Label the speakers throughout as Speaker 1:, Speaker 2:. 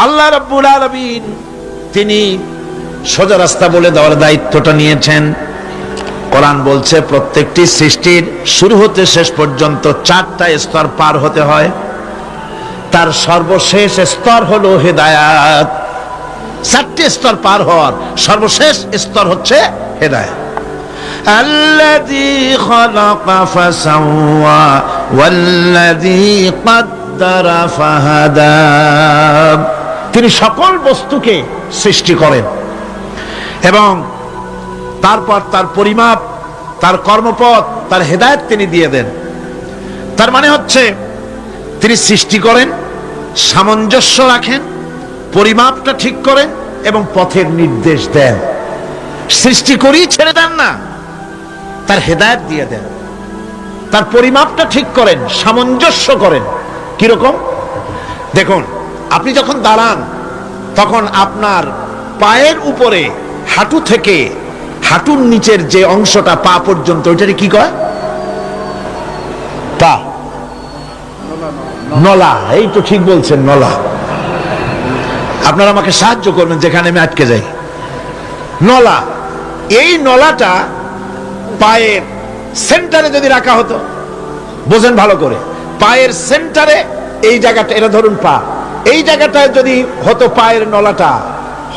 Speaker 1: আল্লাহ রাব্বুল আলামিন তিনি সোজা রাস্তা বলে দেওয়ার দায়িত্বটা নিয়েছেন কোরআন বলছে প্রত্যেকটি সৃষ্টির শুরু হতে শেষ পর্যন্ত চারটা স্তর পার হতে হয় তার সর্বশেষ স্তর হলো হেদায়াত চারটি স্তর পার হওয়ার সর্বশেষ স্তর হচ্ছে হেদায়াত الذي خلق فسوى والذي قدر فهدى তিনি সকল বস্তুকে সৃষ্টি করেন। এবং তারপর তার পরিমাপ, তার কর্মপথ, তার হেদায়েত তিনি দিয়ে দেন। তার মানে হচ্ছে, তিনি সৃষ্টি করেন, সামঞ্জস্য রাখেন, পরিমাপটা ঠিক করেন এবং পথের নির্দেশ দেন। সৃষ্টি করেই ছেড়ে দেন না, তার হেদায়ত দিয়ে দেন। তার পরিমাপটা ঠিক করেন, সামঞ্জস্য করেন। কীরকম? দেখুন আপনি যখন দাঁড়ান, তখন আপনার পায়ের উপরে হাঁটু থেকে হাঁটুর নিচের যে অংশটা পা পর্যন্ত ওইটারে কি কয়? পা। নলা, এই তো ঠিক বলছেন, নলা। আপনারা আমাকে সাহায্য করবেন যেখানে আমি আটকে যাই। নলা, এই নলাটা পায়ের সেন্টারে যদি রাখা হতো, বোঝেন ভালো করে, পায়ের সেন্টারে এই জায়গাটা, এটা ধরুন পা। এই জায়গাটায় যদি হতো পায়ের নলাটা,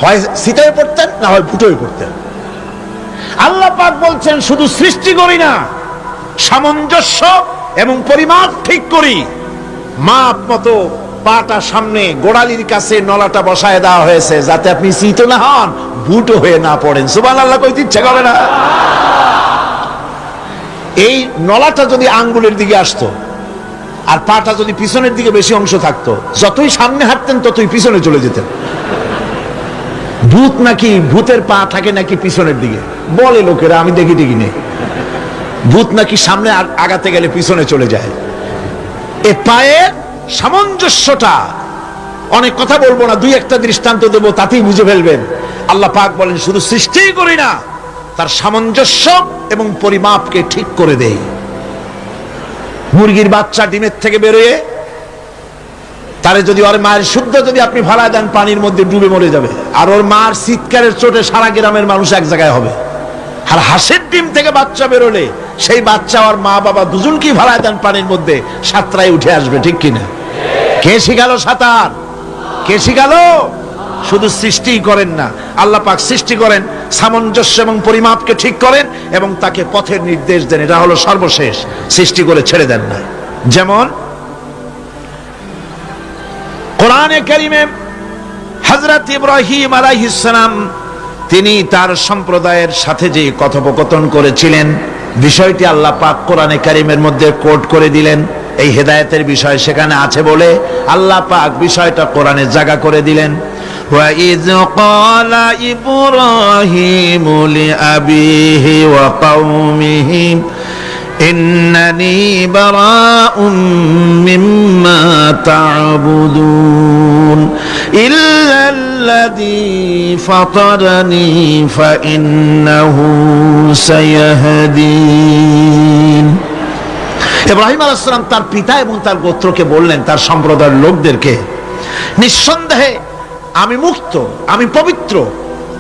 Speaker 1: হয় সিটায় পড়তেন না হয় ফুটোয় পড়তেন। আল্লাহ পাক বলছেন, শুধু সৃষ্টি করি না, সামঞ্জস্য এবং পরিমাপ ঠিক করি। মাপ মতো পাটা সামনে গোড়ালির কাছে নলাটা বসায় দেওয়া হয়েছে, যাতে আপনি শীত না হন, বুটো হয়ে না পড়েন। সুবান আল্লাহ কইতে ইচ্ছে করে না। এই নলাটা যদি আঙ্গুলের দিকে আসতো আর পাটা যদি পিছনের দিকে বেশি অংশ থাকতো, যতই সামনে হাঁটতেন ততই পিছনে চলে যেতেন। ভূত নাকি, ভূতের পা থাকে নাকি পিছনের দিকে? বলে লোকেরা, আমি দেখি দেখি নেই। ভূত নাকি সামনে আগাতে গেলে পিছনে চলে যায়। এ পায়ের সামঞ্জস্যটা, অনেক কথা বলব না, দুই একটা দৃষ্টান্ত দেবো, তাতেই বুঝে ফেলবেন। আল্লাহ পাক বলেন, শুধু সৃষ্টিই করি না, তার সামঞ্জস্য এবং পরিমাপকে ঠিক করে দেই। মুরগির বাচ্চা ডিমের থেকে বেরোয়, তারে যদি ওর মায়ের শুদ্ধ যদি আপনি ভাড়া দেন, পানির মধ্যে ডুবে মরে যাবে। আর ওর মার চিৎকারের চোটে সারা গ্রামের মানুষ এক জায়গায় হবে। আর হাঁসের ডিম থেকে বাচ্চা বেরোলে, সেই বাচ্চা আর মা বাবা দুজনকেই ভাড়া দেন পানির মধ্যে, সাঁতরায় উঠে আসবে, ঠিক কিনা? কে শিখালো সাঁতার? কে শিখালো? শুধু সৃষ্টিই করেন না, আল্লাহ পাক সৃষ্টি করেন, সামঞ্জস্য এবং পরিমাপকে ঠিক করেন এবং তাকে পথের নির্দেশ দেন। এটা হলো সর্বশেষ, সৃষ্টি করে ছেড়ে দেন না। যেমন, কোরআনে কারিমে হজরত ইব্রাহিম আলাইহিসসালাম তিনি তার সম্প্রদায়ের সাথে যে কথোপকথন করেছিলেন, বিষয়টি আল্লাহ পাক কোরআনে কারিমের মধ্যে কোট করে দিলেন। এই হেদায়েতের বিষয় সেখানে আছে বলে আল্লাহ পাক বিষয়টা কোরআনে জায়গা করে দিলেন। وَإِذْ قَالَ إِبْرَاهِيمُ لِأَبِيهِ وَقَوْمِهِ إنني براء مما تعبدون إلا الذي فطرني فإنه سيهدين ইব্রাহিম আলাইসালাম তার পিতা এবং তার গোত্রকে বললেন তার সম্প্রদায়ের লোকদেরকে নিঃসন্দেহে আমি মুক্ত, আমি পবিত্র।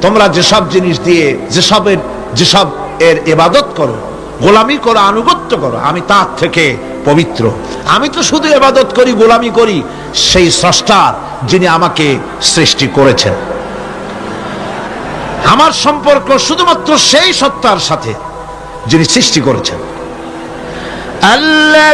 Speaker 1: তোমরা যেসব জিনিস দিয়ে, যেসবের, যেসব এর এবাদত করো, গোলামি করো, আনুগত্য করো, আমি তার থেকে পবিত্র। আমি তো শুধু এবাদত করি, গোলামি করি, সেই স্রষ্টার যিনি আমাকে সৃষ্টি করেছেন। আমার সম্পর্ক শুধুমাত্র সেই সত্তার সাথে যিনি সৃষ্টি করেছেন। আল্লাহ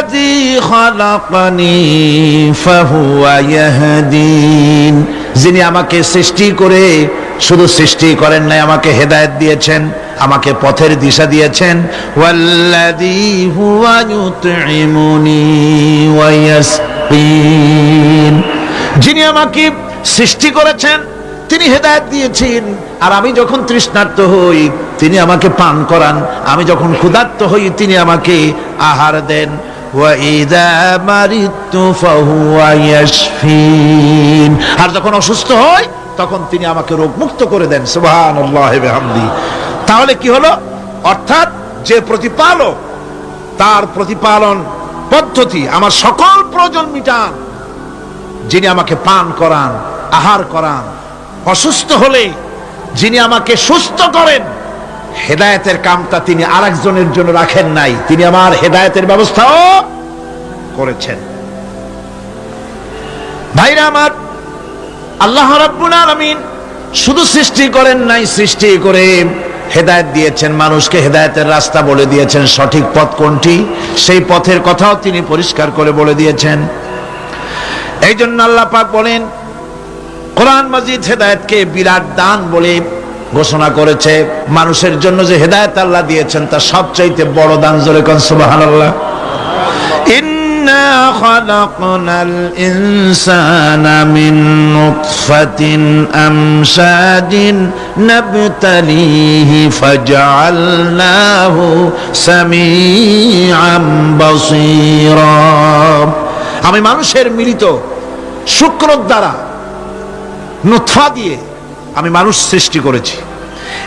Speaker 1: যিনি আমাকে সৃষ্টি করে, শুধু সৃষ্টি করেন নাই, আমাকে হেদায়ত দিয়েছেন, আমাকে পথের দিশা দিয়েছেন। যিনি আমাকে সৃষ্টি করেছেন, তিনি হেদায়ত দিয়েছেন। আর আমি যখন তৃষ্ণার্ত হই, তিনি আমাকে পান করান। আমি যখন ক্ষুধার্ত হই, তিনি আমাকে আহার দেন। আর যখন অসুস্থ হয়, তখন তিনি আমাকে রোগ মুক্ত করে দেন সুবাহি তাহলে কি হলো? অর্থাৎ যে প্রতিপালক, তার প্রতিপালন পদ্ধতি, আমার সকল প্রয়োজন মিটান। যিনি আমাকে পান করান, আহার করান, অসুস্থ হলে যিনি আমাকে সুস্থ করেন হেদায়েতের কামটা তিনি আরেকজনের জন্য রাখেন নাই। তিনি আমার হেদায়তের ব্যবস্থাও করেছেন। ভাইরা আমার, আল্লাহ রাব্বুল শুধু সৃষ্টি করেন নাই, সৃষ্টি করে হেদায়েত দিয়েছেন। মানুষকে হেদায়তের রাস্তা বলে দিয়েছেন। সঠিক পথ কোনটি? সেই পথের কথাও তিনি পরিষ্কার করে বলে দিয়েছেন। এই জন্য আল্লাহ পাক বলেন, কোরআন মাজিদ হেদায়েতকে বিরাট দান বলে ঘোষণা করেছে মানুষের জন্য যে হেদায়েত আল্লাহ দিয়েছেন তা সবচাইতে বড় দান জোরে কোন সুবহানাল্লাহ إنا خلقنا الإنسان من نطفة أمشاج نبتليه فجعلناه سميعا بصيرا আমি মানুষের মিলিত শুক্র দ্বারা নুৎফা দিয়ে আমি মানুষ সৃষ্টি করেছি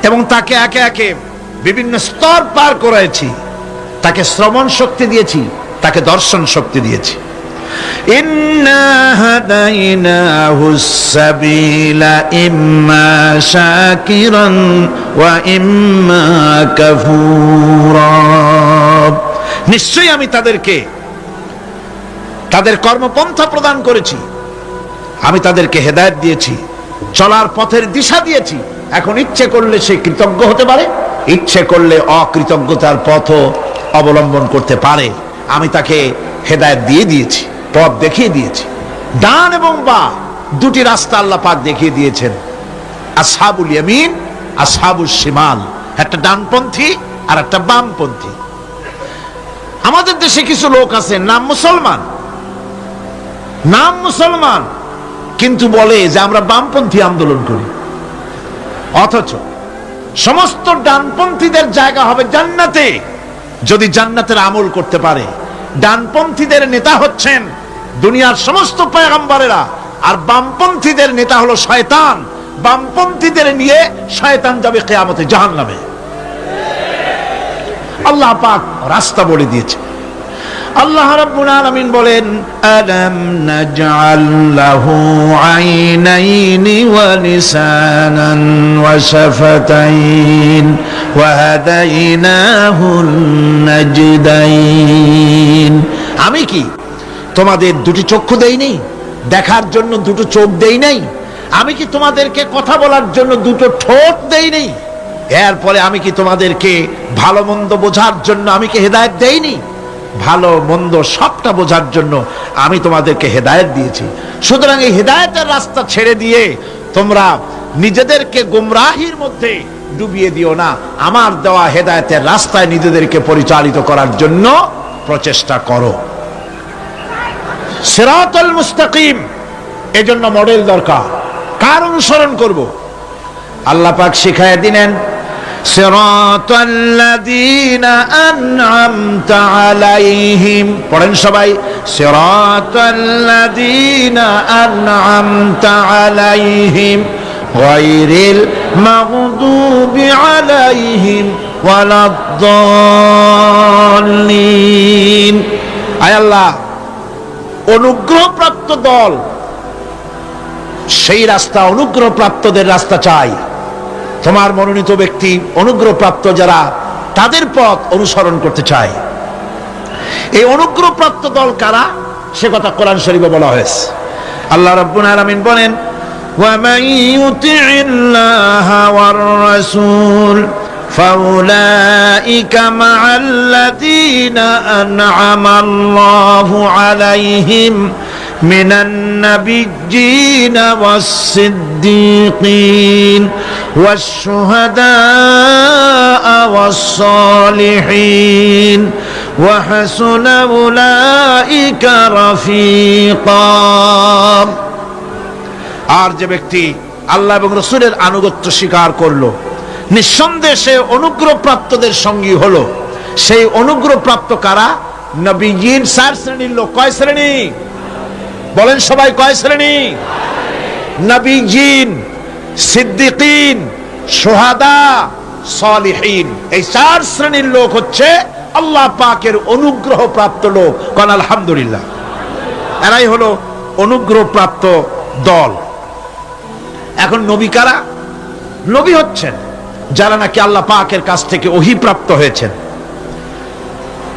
Speaker 1: এবং তাকে একে একে বিভিন্ন স্তর পার করেছি তাকে শ্রবণ শক্তি দিয়েছি, তাকে দর্শন শক্তি দিয়েছি। নিশ্চয়ই আমি তাদেরকে, তাদের কর্মপন্থা প্রদান করেছি। আমি তাদেরকে হেদায়ত দিয়েছি। চলার পথের দিশা দিয়েছি। এখন ইচ্ছে করলে সে কৃতজ্ঞ হতে পারে, ইচ্ছে করলে অকৃতজ্ঞতার পথও অবলম্বন করতে পারে। আমি তাকে হেদায়েত দিয়ে দিয়েছি, পথ দেখিয়ে দিয়েছি। ডান এবং বা দুটি রাস্তা আল্লাহ পাক দেখিয়ে দিয়েছেন। আসহাবুল ইয়ামিন আসহাবুল শিমাল। একটা ডানপন্থী আর একটা বামপন্থী। আমাদের দেশে কিছু লোক আছে, নাম মুসলমান। নাম মুসলমান। কিন্তু বলে যে আমরা বামপন্থী আন্দোলন করি। অথচ সমস্ত ডানপন্থীদের জায়গা হবে জান্নাতে। যদি জান্নাতের আমল করতে পারে, ডানপন্থীদের নেতা হচ্ছেন দুনিয়ার সমস্ত পয়গাম্বারেরা, আর বামপন্থীদের নেতা হলো শয়তান। বামপন্থীদের নিয়ে শয়তান যাবে কেয়ামতে জাহান নামে আল্লাহ পাক রাস্তা বলে দিয়েছে। আল্লাহ রাব্বুল আলামিন বলেন, আলাম নাজআল লাহু আইনাইনি ওয়া লিসানান ওয়া শাফাতাইন ওয়া হাদাইনাহুন নাজদাইন। আমি কি তোমাদের দুটি চক্ষু দেইনি দেখার জন্য দুটো চোখ দেই নাই? আমি কি তোমাদেরকে কথা বলার জন্য দুটো ঠোঁট দেই নাই? এরপরে আমি কি তোমাদেরকে ভালো মন্দ বোঝার জন্য আমি কি হেদায়েত দেইনি ভালো, মন্দ সবটা বোঝার জন্য আমি তোমাদেরকে হেদায়েত দিয়েছি। সুতরাং এই হেদায়েতের রাস্তা ছেড়ে দিয়ে তোমরা নিজেদেরকে গুমরাহির মধ্যে ডুবিয়ে দিও না। আমার দেওয়া হেদায়েতের রাস্তায় নিজেদেরকে পরিচালিত করার জন্য প্রচেষ্টা করো। সিরাতুল মুস্তাকিম, এজন্য মডেল দরকার। কার অনুসরণ করব? আল্লাহ পাক শিখায় দিলেন صراط الذين أنعمت عليهم পড়েন সবাই صراط الذين أنعمت عليهم غير المغضوب عليهم ولا الضالين আয় আল্লাহ অনুগ্রহপ্রাপ্ত দল সেই রাস্তা অনুগ্রহপ্রাপ্তদের রাস্তা চাই তোমার মনোনীত ব্যক্তি অনুগ্রহপ্রাপ্ত যারা তাদের পথ অনুসরণ করতে চায় এই অনুগ্রহপ্রাপ্ত দল কারা সে কথা কোরআন শরীফে বলা হয়েছে আল্লাহ রাব্বুল আলামিন বলেন ومن يطع الله والرسول فأولئك مع الذين أنعم الله عليهم من النبيين والصديقين والشهداء والصالحين وحسن أولئك رفيقا আর যে ব্যক্তি আল্লাহ এবং রসুলের আনুগত্য স্বীকার করলো নিঃসন্দেহে সে অনুগ্রহপ্রাপ্তদের সঙ্গী হলো সেই অনুগ্রহপ্রাপ্ত কারা নবীন চার শ্রেণীর লোক কয় শ্রেণী বলেন সবাই কয় শ্রেণি? নবীজিন, সিদ্দিকিন, সোহাদা, সলিহীন। এই চার শ্রেণির লোক হচ্ছে আল্লাহ পাকের অনুগ্রহ প্রাপ্ত লোক। কন আলহামদুলিল্লাহ। এরাই হলো অনুগ্রহ প্রাপ্ত দল। এখন নবী কারা? নবী হচ্ছেন যারা নাকি আল্লাহ পাকের কাছ থেকে অহিপ্রাপ্ত হয়েছেন।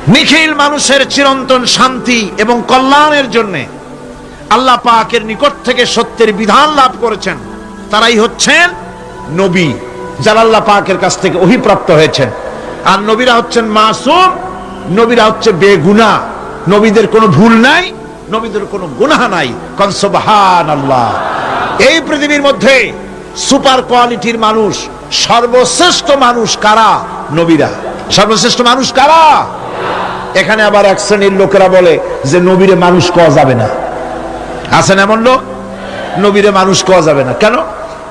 Speaker 1: নিখিল মানুষের চিরন্তন শান্তি এবং কল্যাণের জন্যে আল্লাহ পাকের নিকট থেকে সত্যের বিধান লাভ করেছেন। তারাই হচ্ছেন নবী, যারা আল্লাহ পাকের কাছ থেকে অভিপ্রাপ্ত হয়েছেন। আর নবীরা হচ্ছেন মাসুম, নবীরা হচ্ছে বেগুনা। নবীদের কোনো ভুল নাই, নবীদের কোনো গুনাহ নাই। কনসবাহান আল্লাহ এই পৃথিবীর মধ্যে সুপার কোয়ালিটির মানুষ, সর্বশ্রেষ্ঠ মানুষ কারা? নবীরা। সর্বশ্রেষ্ঠ মানুষ কারা? এখানে আবার এক শ্রেণির লোকেরা বলে যে নবীরে মানুষ কওয়া যাবে না। আছেন এমন লোক? নবীরে মানুষ কওয়া যাবে না। কেন?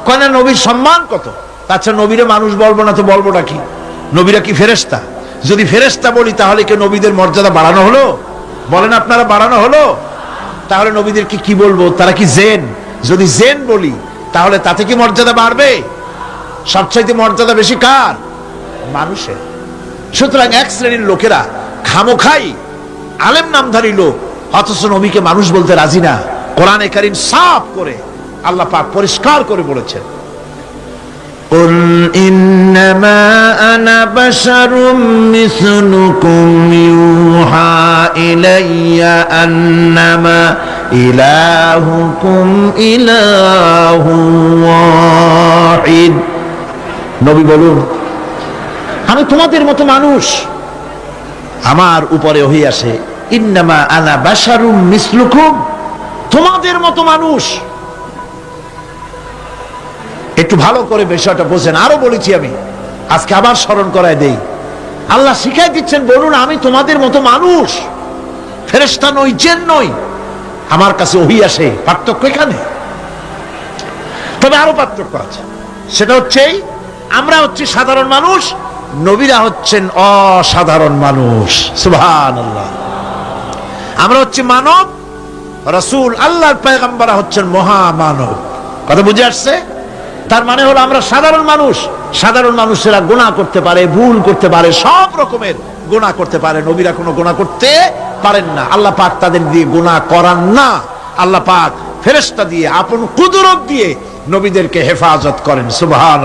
Speaker 1: কেন নবীর সম্মান কত? আচ্ছা নবীরে মানুষ বলব না তো বলবোটা কি? নবীরা কি ফেরেস্তা যদি ফেরেস্তা বলি, তাহলে কি নবীদের মর্যাদা বাড়ানো হলো? বলেন আপনারা, বাড়ানো হলো? তাহলে নবীদেরকে কি বলব? তারা কি জেন? যদি জেন বলি, তাহলে তাতে কি মর্যাদা বাড়বে? সবচাইতে মর্যাদা বেশি কার? মানুষের। সুতরাং এক শ্রেণির লোকেরা খামোখাই, আলেম নামধারী লোক, অথচ নবীকে মানুষ বলতে রাজি না। কোরআনে কারিম সাফ করে আল্লাহ পাক পরিষ্কার করে বলেছেন
Speaker 2: قل إنما أنا بشر مثلكم يوحى إلي أنما إلهكم إله واحد
Speaker 1: নবী বলুন আমি তোমাদের মতো মানুষ আমার উপরে ওহি আসে ইন্নামা আনা বাশারুম মিসলুকুম তোমাদের মতো মানুষ। একটু ভালো করে বিষয়টা বোঝেন। আরও বলেছি আমি। আজকে আবার স্মরণ করায় দেই। আল্লাহ শিখাই দিচ্ছেন, বলুন, আমি তোমাদের মতো মানুষ। ফেরেস্তা নই, জেন নই। আমার কাছে ওহি আসে। পার্থক্য এখানে। তবে আরও পার্থক্য আছে। সেটা হচ্ছে আমরা হচ্ছি সাধারণ মানুষ, নবীরা হচ্ছেন অসাধারণ মানুষ। সুভান আমরা হচ্ছে মানব রসুল আল্লাহর পেগম্বরা হচ্ছেন মহামানব। কথা বুঝে আসছে? তার মানে হলো আমরা সাধারণ মানুষ, সাধারণ মানুষেরা গুণা করতে পারে, ভুল করতে পারে, সব রকমের গুণা করতে পারে। নবীরা কোনো গুণা করতে পারেন না। আল্লাহ পাক তাদের দিয়ে গুণা করান না। আল্লাহ পাক ফেরেস্তা দিয়ে, আপন কুদরত দিয়ে নবীদেরকে হেফাজত করেন। সুবহান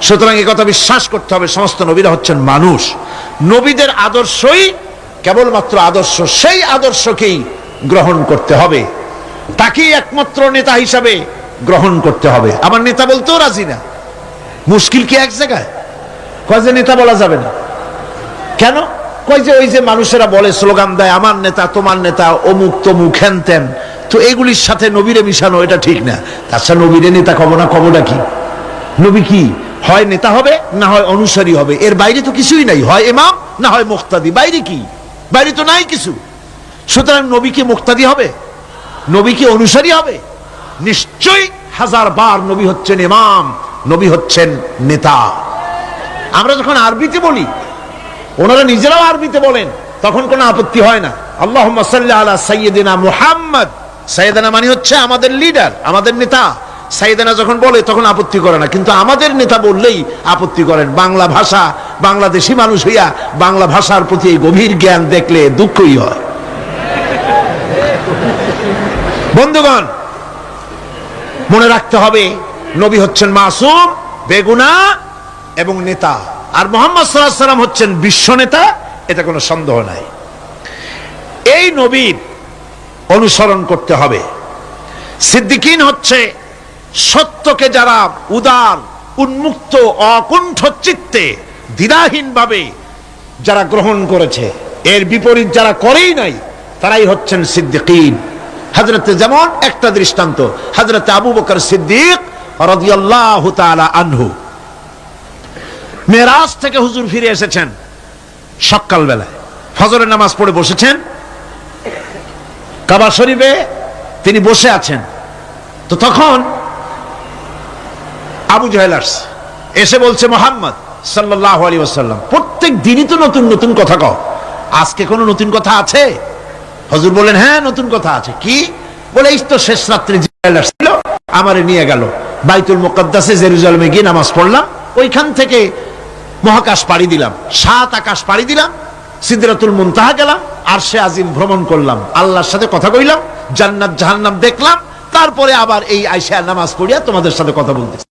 Speaker 1: সুতরাং এই কথা বিশ্বাস করতে হবে, সমস্ত নবীরা হচ্ছেন মানুষ। নবীদের আদর্শই কেবলমাত্র আদর্শ, সেই আদর্শকেই গ্রহণ করতে হবে। তাকেই একমাত্র নেতা হিসাবে গ্রহণ করতে হবে। আমার নেতা বলতেও রাজি না। মুশকিল কি এক জায়গায়? কয় যে নেতা বলা যাবে না। কেন? কয় যে ওই যে মানুষেরা বলে, স্লোগান দেয়, আমার নেতা, তোমার নেতা, অমুক তমুক হ্যান ত্যান তো এগুলির সাথে নবীরে মিশানো, এটা ঠিক না। তাছাড়া নবীরে নেতা কব না কবটা কি? নবী কি? হয় নেতা হবে, না হয় অনুসারী হবে। এর বাইরে তো কিছুই নাই। হয় এমাম না হয় মুক্তাদি। বাইরে কি? বাইরে তো নাই কিছু। সুতরাং নবী কি মুক্তাদি হবে? নবী কি অনুসারী হবে? নিশ্চয়ই হাজার বার নবী হচ্ছেন ইমাম, নবী হচ্ছেন নেতা। আমরা যখন আরবিতে বলি, ওনারা নিজেরাও আরবিতে বলেন, তখন কোনো আপত্তি হয় না। আল্লাহ আলা সাইয়েদিনা মুহাম্মদ। সাইয়েদানা মানে হচ্ছে আমাদের লিডার আমাদের নেতা। সাইদানা যখন বলে, তখন আপত্তি করে না। কিন্তু আমাদের নেতা বললেই আপত্তি করেন। বাংলা ভাষা, বাংলাদেশি মানুষ হইয়া বাংলা ভাষার প্রতি গভীর জ্ঞান দেখলে দুঃখই হয়। বন্ধুগণ, মনে রাখতে হবে, নবী হচ্ছেন মাসুম, বেগুনা এবং নেতা। আর মোহাম্মদ সাল্লাহ সাল্লাম হচ্ছেন বিশ্ব নেতা, এটা কোনো সন্দেহ নাই। এই নবীর অনুসরণ করতে হবে। সিদ্দিকিন হচ্ছে সত্যকে যারা উদার, উন্মুক্ত, অকুণ্ঠ চিত্তে, দ্বিধাহীনভাবে যারা গ্রহণ করেছে, এর বিপরীত যারা করেই নাই, তারাই হচ্ছেন সিদ্দিকিন। হাজরতে যেমন একটা দৃষ্টান্ত হাজরতে আবু বকর সিদ্দিক আনহু। মেরাজ থেকে হুজুর ফিরে এসেছেন সকাল বেলায় ফজরের নামাজ পড়ে বসেছেন। কাবা শরীফে তিনি বসে আছেন। তো তখন আবু জাহেল এসে বলছে, মোহাম্মদ সাল্লাহ আলী ওসাল্লাম প্রত্যেক দিনই তো নতুন নতুন কথা কও। আজকে কোনো নতুন কথা আছে? হজুর বলেন হ্যাঁ নতুন কথা আছে। কি? বলে, এই তো শেষ রাত্রে আসছিল, আমারে নিয়ে গেল। বাইতুল মুকদ্দাসে জেরুজালেমে গিয়ে নামাজ পড়লাম, ওইখান থেকে মহাকাশ পাড়ি দিলাম, সাত আকাশ পাড়ি দিলাম, সিদ্রাতুল মুনতাহা গেলাম আর সে আজিম ভ্রমণ করলাম, আল্লাহর সাথে কথা কইলাম, জান্নাত জাহান্নাম দেখলাম, তারপরে আবার এই আইসা নামাজ পড়িয়া তোমাদের সাথে কথা বলতেছি।